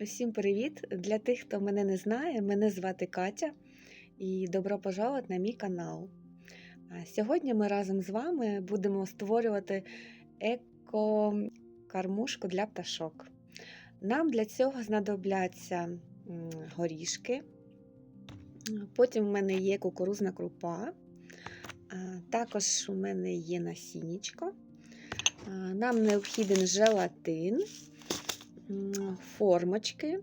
Усім привіт! Для тих, хто мене не знає, мене звати Катя і добро пожаловать на мій канал. Сьогодні ми разом з вами будемо створювати еко-кормушку для пташок. Нам для цього знадобляться горішки, потім в мене є кукурузна крупа, також у мене є насіннячко. Нам необхіден желатин формочки.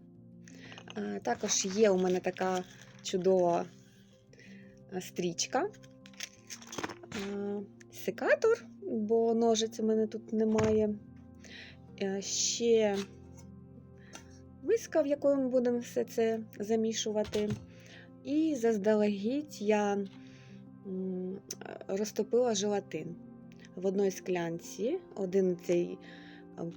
Також є у мене така чудова стрічка, секатор, бо ножиць у мене тут немає. Ще миска, в якої ми будемо все це замішувати. І заздалегідь я розтопила желатин в одній склянці, один цей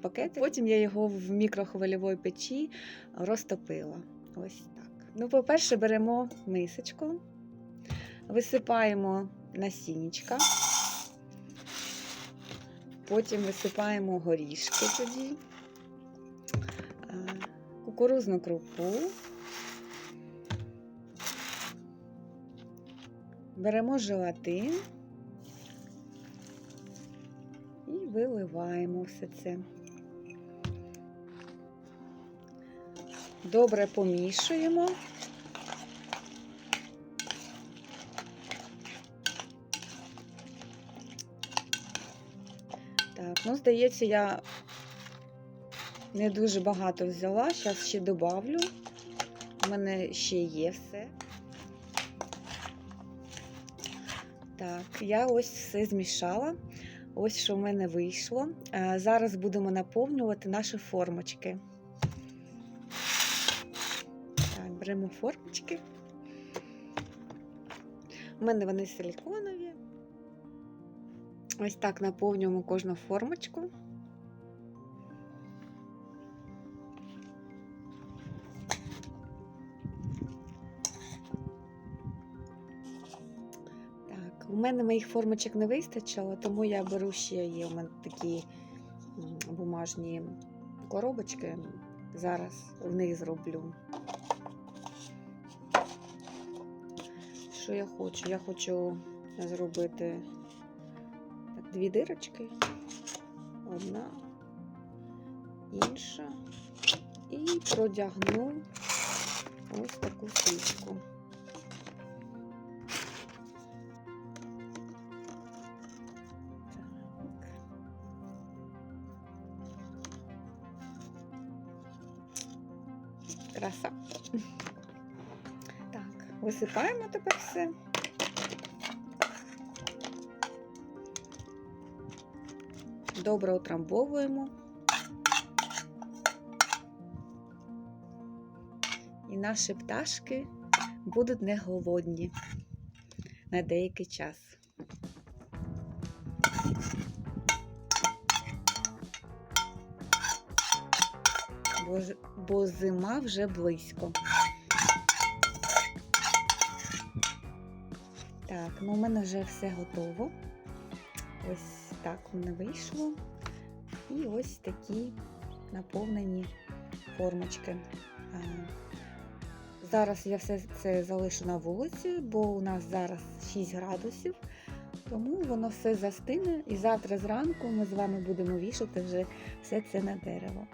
пакет. Потім я його в мікрохвильовій печі розтопила. Ось так. Ну, по-перше, беремо мисочку, висипаємо насіннячка, потім висипаємо горішки тоді, кукурузну крупу. Беремо желатин виливаємо все це. Добре помішуємо. Так, ну, здається, я не дуже багато взяла. Зараз ще добавлю. У мене ще є все. Так, я ось все змішала. Ось що в мене вийшло. Е, Зараз будемо наповнювати наші формочки. Так, беремо формочки. У мене вони силіконові. Ось так наповнюємо кожну формочку. У мене моїх формочок не вистачило, тому я беру ще є у мене такі бумажні коробочки. Зараз в них зроблю. Що я хочу? Я хочу зробити дві дирочки. Одна, інша. І продягну ось таку січку. Краса. Так, висипаємо тепер все. Добре утрамбовуємо. І наші пташки будуть не голодні на деякий час. Бо, зима вже близько. Так, ну у мене вже все готово. Ось так в мене вийшло. І ось такі наповнені формочки. Зараз я все це залишу на вулиці, бо у нас зараз 6 градусів, тому воно все застине. І завтра зранку ми з вами будемо вішати вже все це на дерево.